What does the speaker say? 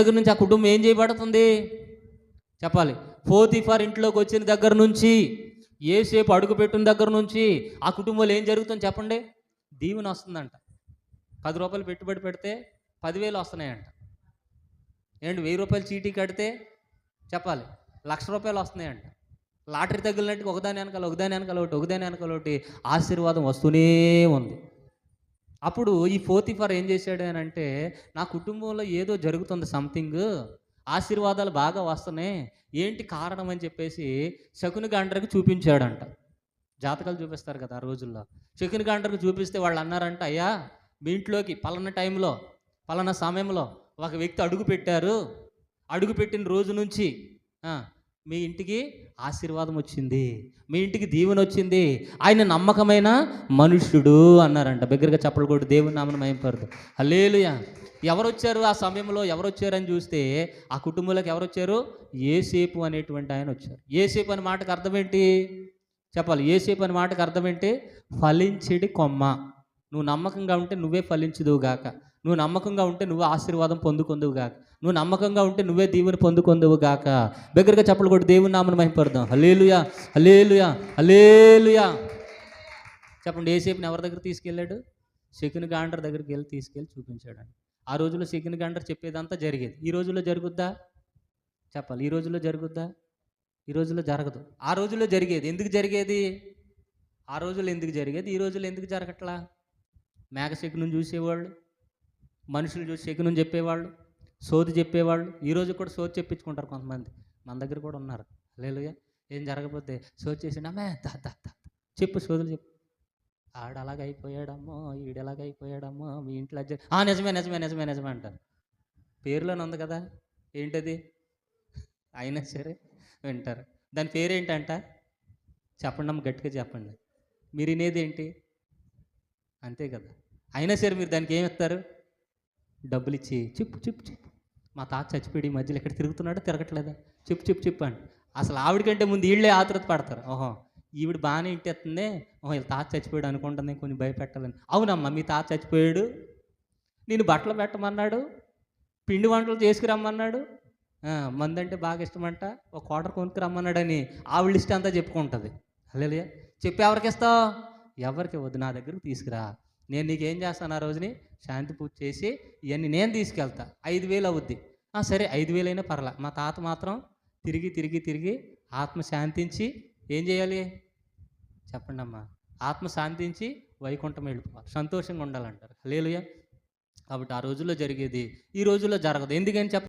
దగ్గర నుంచి ఆ కుటుంబం ఏం చేయబడుతుంది? చెప్పాలి. ఫోతిఫార్ ఇంట్లోకి వచ్చిన దగ్గర నుంచి ఏసేపు అడుగు పెట్టిన దగ్గర నుంచి ఆ కుటుంబంలో ఏం జరుగుతుంది చెప్పండి. దీవెన వస్తుందంట. పది రూపాయలు పెట్టుబడి పెడితే పదివేలు వస్తున్నాయంట. ఏంటి వెయ్యి రూపాయలు చీటీ కడితే చెప్పాలి. లక్ష రూపాయలు వస్తున్నాయంట. లాటరీ తగిలినట్టుగా ఒకదాని వెనకాల ఒకదాని వెనకాల ఒకటి ఒకదాని వెనకాల ఒకటి ఆశీర్వాదం వస్తూనే ఉంది. అప్పుడు ఈ ఫోతిఫర్ ఏం చేశాడు అని అంటే నా కుటుంబంలో ఏదో జరుగుతుంది సంథింగ్ ఆశీర్వాదాలు బాగా వస్తున్నాయి ఏంటి కారణం అని చెప్పేసి శకుని గాండ్రకి చూపించాడంట. జాతకాలు చూపిస్తారు కదా ఆ రోజుల్లో. శకుని గాండ్రకు చూపిస్తే వాళ్ళు అన్నారంట అయ్యా మీ ఇంట్లోకి పలానా టైంలో పలానా సమయంలో ఒక వ్యక్తి అడుగు పెట్టారు. అడుగు పెట్టిన రోజు నుంచి మీ ఇంటికి ఆశీర్వాదం వచ్చింది. మీ ఇంటికి దీవెన వచ్చింది. ఆయన నమ్మకమైన మనుష్యుడు అన్నారంట. దగ్గరగా చెప్పలు దేవుని నామను మయంపరదు హల్లేలుయా. ఎవరు వచ్చారు ఆ సమయంలో? ఎవరు వచ్చారని చూస్తే ఆ కుటుంబంలోకి ఎవరు వచ్చారు ఏసేపు అనేటువంటి ఆయన వచ్చారు. ఏసేపు అనే మాటకు అర్థం ఏంటి? చెప్పాలి. ఏసేపు అనే మాటకు అర్థం ఏంటి? ఫలించేడి కొమ్మ. నువ్వు నమ్మకంగా ఉంటే నువ్వే ఫలించుదువు గాక. నువ్వు నమ్మకంగా ఉంటే నువ్వు ఆశీర్వాదం పొందుకుందువు గాక. నువ్వు నమ్మకంగా ఉంటే నువ్వే దేవుని పొందుకుందువు గాక. దగ్గరగా చెప్పలు కూడా దేవుని నామను మహింపడదాం హలేలుయా హలేలుయా హలేలుయా చెప్పండి ఏసేపుని ఎవరి దగ్గర తీసుకెళ్ళాడు? శకుని గాండర్ దగ్గరికి వెళ్ళి తీసుకెళ్ళి చూపించాడు ఆ రోజుల్లో శకుని గాండర్ చెప్పేదంతా జరిగేది. ఈ రోజుల్లో జరుగుద్దా? చెప్పాలి. ఈ రోజుల్లో జరుగుద్దా? ఈ రోజుల్లో జరగదు. ఆ రోజుల్లో జరిగేది. ఎందుకు జరిగేది? ఆ రోజుల్లో ఎందుకు జరిగేది? ఈ రోజుల్లో ఎందుకు జరగట్లా? మేక చూసేవాళ్ళు? మనుషులు చూసి శకునం చెప్పేవాళ్ళు సోది చెప్పేవాళ్ళు ఈరోజు కూడా సోది చెప్పించుకుంటారు కొంతమంది. మన దగ్గర కూడా ఉన్నారు. లేలుగా ఏం జరగకపోతే సోది చేసిండమ్మే దా దా దా చెప్పు సోదులు చెప్పు. ఆడ అలాగ అయిపోయాడమ్మో ఈడు ఎలాగ అయిపోయాడమ్మో మీ ఇంట్లో ఆ నిజమే నిజమే నిజమే నిజమే అంటారు. పేరులోనే ఉంది కదా. ఏంటది? అయినా సరే వింటారు. దాని పేరేంటంట? చెప్పండి అమ్మ గట్టిగా చెప్పండి. మీరు వినేది ఏంటి అంతే కదా. అయినా సరే మీరు దానికి ఏమి ఇస్తారు? డబ్బులు ఇచ్చి చెప్పు చెప్పు చెప్పు. మా తాత చచ్చిపోయి మధ్యలో ఎక్కడ తిరుగుతున్నాడో తిరగట్లేదా? చెప్పు చెప్పు చెప్పు అని అసలు ఆవిడకంటే ముందు వీళ్ళే ఆతృత పడతారు. ఓహో ఈవిడ బాగానే ఇంటేస్తుంది ఓహో వీళ్ళ తాత చచ్చిపోయాడు అనుకుంటుంది కొంచెం భయపెట్టాలని. అవునమ్మా మీ తాత చచ్చిపోయాడు. నేను బట్టలు పెట్టమన్నాడు. పిండి వంటలు చేసుకురమ్మన్నాడు. మందంటే బాగా ఇష్టమంట. ఒక కోటర్ కొనుక్కురమ్మన్నాడని ఆవిడ లిస్ట్ అంతా చెప్పుకుంటుంది. అల్లెలియా చెప్పి ఎవరికి ఇస్తావు? ఎవరికి వద్దు నా దగ్గరకు తీసుకురా. నేను నీకేం చేస్తాను ఆ రోజుని? శాంతి పూజ చేసి ఇవన్నీ నేను తీసుకెళ్తా. ఐదు వేలు అవుద్ది. సరే ఐదు వేలైనా పర్లా మా తాత మాత్రం తిరిగి తిరిగి తిరిగి ఆత్మ శాంతించి ఏం చేయాలి? చెప్పండి అమ్మా ఆత్మ శాంతించి వైకుంఠం వెళ్ళిపోవాలి. సంతోషంగా ఉండాలంటారు. లేలుయా కాబట్టి ఆ రోజుల్లో జరిగేది ఈ రోజుల్లో జరగదు. ఎందుకని చెప్ప